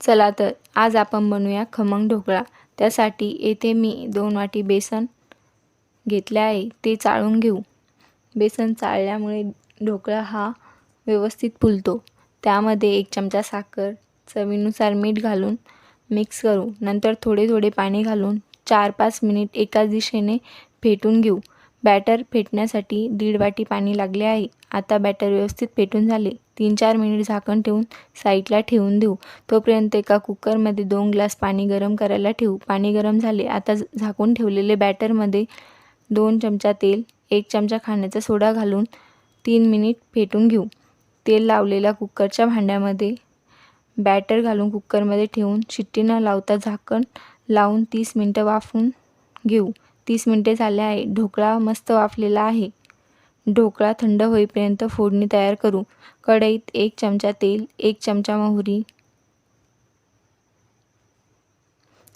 चला तर आज आपण बनवूया खमंग ढोकळा. त्यासाठी येथे मी दोन वाटी बेसन घेतले आहे ते चाळून घेऊ. बेसन चाळल्यामुळे ढोकळा हा व्यवस्थित फुलतो. त्यामध्ये एक चमचा साखर चवीनुसार मीठ घालून मिक्स करू. नंतर थोडे थोडे पाणी घालून चार पाच मिनिट एकाच दिशेने फेटून घेऊ. बॅटर फेटण्यासाठी दीड वाटी पाणी लागले आहे. आता बॅटर व्यवस्थित फेटून झाले. तीन चार मिनिट झाकण ठेवून साईडला ठेवून देऊ. तोपर्यंत एका कुकरमध्ये दोन ग्लास पाणी गरम करायला ठेवू. पाणी गरम झाले. आता झाकून ठेवलेले बॅटरमध्ये दोन चमचा तेल एक चमचा खाण्याचा सोडा घालून तीन मिनिट फेटून घेऊ. तेल लावलेल्या कुकरच्या भांड्यामध्ये बॅटर घालून कुकरमध्ये ठेवून शिट्टी न लावता झाकण लावून तीस मिनटं वाफवून घेऊ. तीस मिनटे झाले आहे. ढोकळा मस्त वाफलेला आहे. ढोकळा थंड होईपर्यंत फोडणी तयार करू. कढईत एक चमचा तेल एक चमचा मोहरी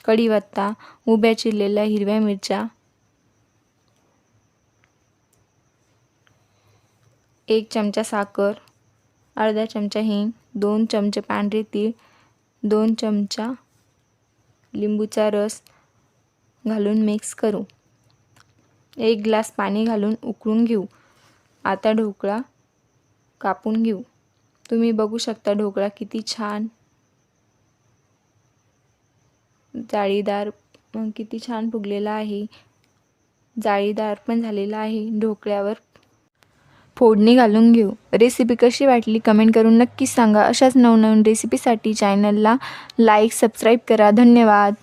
कढीपत्ता उभ्या चिरलेल्या हिरव्या मिरच्या एक चमचा साखर अर्धा चमचा हिंग दोन चमचे पांढरे तीळ दोन चमचा लिंबूचा रस घालून मिक्स करू. एक ग्लास पाणी घालून उकळून घेऊ. आता ढोकळा कापून घेऊ. तुम्ही बघू शकता ढोकळा किती छान जाळीदार किती छान फुगलेला आहे. जाळीदार पण झालेला आहे ढोकळ्यावर. फोडणी घालून घेऊ. रेसिपी कशी वाटली कमेंट करून नक्कीच सांगा. अशाच नवनवीन रेसिपीसाठी चॅनलला लाईक सबस्क्राईब करा. धन्यवाद.